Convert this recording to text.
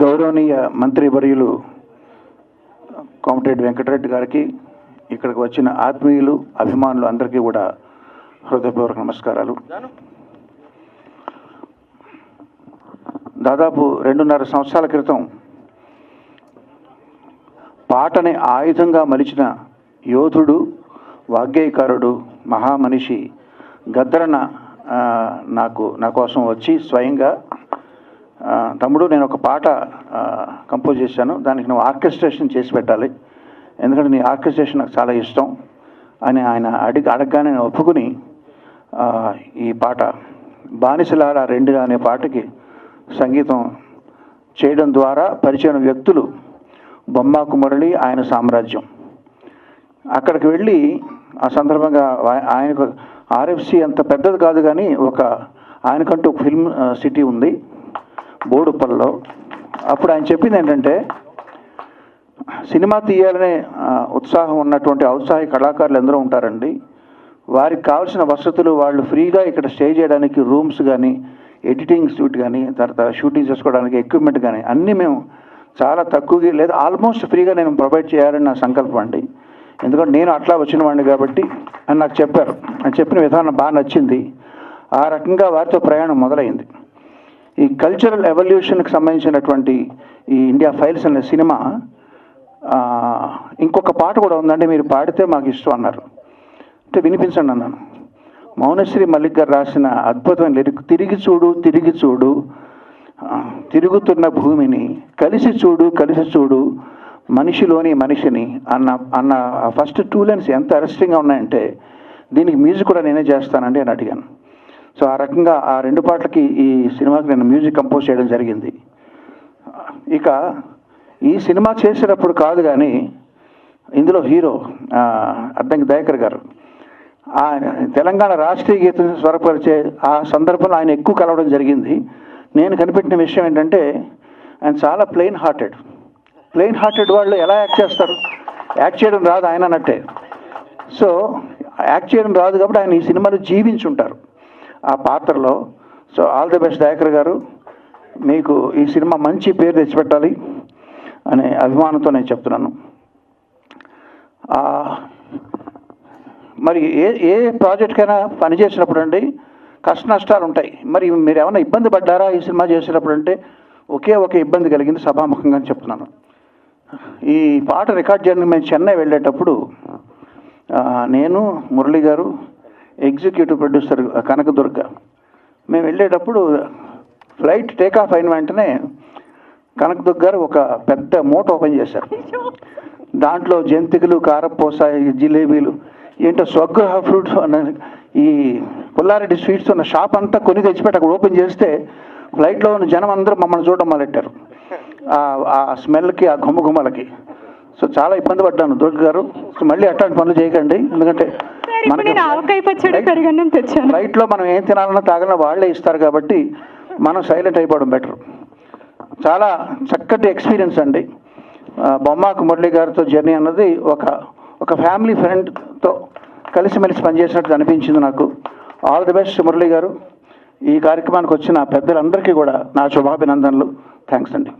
గౌరవనీయ మంత్రివర్యులు కోమటిరెడ్డి వెంకటరెడ్డి గారికి ఇక్కడికి వచ్చిన ఆత్మీయులు అభిమానులు అందరికీ కూడా హృదయపూర్వక నమస్కారాలు. దాదాపు రెండున్నర సంవత్సరాల క్రితం పాటని ఆయుధంగా మలిచిన యోధుడు వాగ్గేయకారుడు మహామనిషి గద్దరన నాకు నా కోసం వచ్చి స్వయంగా తమ్ముడు నేను ఒక పాట కంపోజ్ చేశాను. దానికి నువ్వు ఆర్కెస్ట్రేషన్ చేసి పెట్టాలి. ఎందుకంటే నీ ఆర్కెస్ట్రేషన్ నాకు చాలా ఇష్టం. అని ఆయన అడిగి అడగగానే నేను ఒప్పుకుని ఈ పాట బానిసలారా రెండు అనే పాటకి సంగీతం చేయడం ద్వారా పరిచయం వ్యక్తులు బొమ్మాకు మురళి ఆయన సామ్రాజ్యం. అక్కడికి వెళ్ళి ఆ సందర్భంగా ఆయనకు ఆర్ఎఫ్సి అంత పెద్దది కాదు కానీ ఒక ఆయనకంటూ ఒక ఫిల్మ్ సిటీ ఉంది. బోడుపల్లిలో అప్పుడు ఆయన చెప్పింది ఏంటంటే సినిమా తీయాలనే ఉత్సాహం ఉన్నటువంటి ఔత్సాహిక కళాకారులు ఎందరో ఉంటారండి. వారికి కావాల్సిన వసతులు వాళ్ళు ఫ్రీగా ఇక్కడ స్టే చేయడానికి రూమ్స్ కానీ ఎడిటింగ్ షూట్ కానీ తర్వాత షూటింగ్ చేసుకోవడానికి ఎక్విప్మెంట్ కానీ అన్నీ మేము చాలా తక్కువగా లేదా ఆల్మోస్ట్ ఫ్రీగా నేను ప్రొవైడ్ చేయాలని నా సంకల్పం అండి. ఎందుకంటే నేను అట్లా వచ్చిన వాడిని కాబట్టి అని నాకు చెప్పారు. అని చెప్పిన విధానం బాగా నచ్చింది. ఆ రకంగా వారితో ప్రయాణం మొదలైంది. ఈ కల్చరల్ ఎవల్యూషన్కి సంబంధించినటువంటి ఈ ఇండియా ఫైల్స్ అనే సినిమా ఇంకొక పాట కూడా ఉందండి మీరు పాడితే మాకు ఇష్టం అన్నారు. అంటే వినిపించండి అన్నాను. మౌనశ్రీ మల్లిక్ గారు రాసిన అద్భుతమైన లిరిక్ తిరిగి చూడు తిరిగి చూడు తిరుగుతున్న భూమిని కలిసి చూడు కలిసి చూడు మనిషిలోని మనిషిని అన్న అన్న ఫస్ట్ టూ లైన్స్ ఎంత అరెస్టింగ్గా ఉన్నాయంటే దీనికి మ్యూజిక్ కూడా నేనే చేస్తానండి అని అడిగాను. సో ఆ రకంగా ఆ రెండు పాటలకి ఈ సినిమాకి నేను మ్యూజిక్ కంపోజ్ చేయడం జరిగింది. ఇక ఈ సినిమా చేసేటప్పుడు కాదు కానీ ఇందులో హీరో అద్దంకి దయాకర్ గారు ఆయన తెలంగాణ రాష్ట్రీయ గీతం స్వరపరిచే ఆ సందర్భంలో ఆయన ఎక్కువ కలవడం జరిగింది. నేను కనిపెట్టిన విషయం ఏంటంటే ఆయన చాలా ప్లెయిన్ హార్టెడ్ ప్లెయిన్ హార్టెడ్ వాళ్ళు ఎలా యాక్ట్ చేస్తారు? యాక్ట్ చేయడం రాదు ఆయన అన్నట్టే. సో యాక్ట్ చేయడం రాదు కాబట్టి ఆయన ఈ సినిమాలో జీవించుంటారు. ఆ పాత్రలో. So all the best director గారు. మీకు ఈ సినిమా మంచి పేరు తెచ్చిపెట్టాలి అనే అభిమానంతో నేను చెప్తున్నాను. మరి ఏ ఏ ప్రాజెక్ట్కైనా పనిచేసినప్పుడు అండి కష్ట నష్టాలు ఉంటాయి. మరి మీరు ఏమైనా ఇబ్బంది పడ్డారా ఈ సినిమా చేసేటప్పుడు అంటే ఒకే ఒక ఇబ్బంది కలిగింది సభాముఖంగా చెప్తున్నాను. ఈ పాట రికార్డ్ చేయడానికి మేము చెన్నై వెళ్ళేటప్పుడు నేను మురళి గారు ఎగ్జిక్యూటివ్ ప్రొడ్యూసర్ కనకదుర్గ. మేము వెళ్ళేటప్పుడు ఫ్లైట్ టేక్ ఆఫ్ అయిన వెంటనే కనకదుర్గ గారు ఒక పెద్ద మూట ఓపెన్ చేశారు. దాంట్లో జంతికలు కారపూస జిలేబీలు ఏంటో స్వగృహ ఫ్రూట్స్ అన్న ఈ పుల్లారెడ్డి స్వీట్స్ ఉన్న షాప్ అంతా కొని తెచ్చిపెట్టి అక్కడ ఓపెన్ చేస్తే ఫ్లైట్లో ఉన్న జనం అందరూ మమ్మల్ని చూడడం మొదలెట్టారు. ఆ- స్మెల్కి ఆ గుమ్మ గుమ్మలకి సో చాలా ఇబ్బంది పడ్డాను దుర్గ గారు. సో మళ్ళీ అట్లాంటి పనులు చేయకండి. ఎందుకంటే నేను ఆవకాయ పచ్చడి ఫ్లైట్- పెరుగన్నం తెచ్చాను. ఫ్లైట్లో మనం ఏం తినాలన్నా తాగాలన్నా వాళ్ళే ఇస్తారు కాబట్టి మనం సైలెంట్ అయిపోవడం బెటర్. చాలా చక్కటి ఎక్స్పీరియన్స్ అండి. బొమ్మాకు మురళి గారితో జర్నీ అన్నది ఒక ఒక ఫ్యామిలీ ఫ్రెండ్తో కలిసిమెలిసి పనిచేసినట్టు అనిపించింది నాకు. ఆల్ ది బెస్ట్ మురళి గారు. ఈ కార్యక్రమానికి వచ్చిన పెద్దలందరికీ కూడా నా శుభాభినందనలు. థ్యాంక్స్ అండి.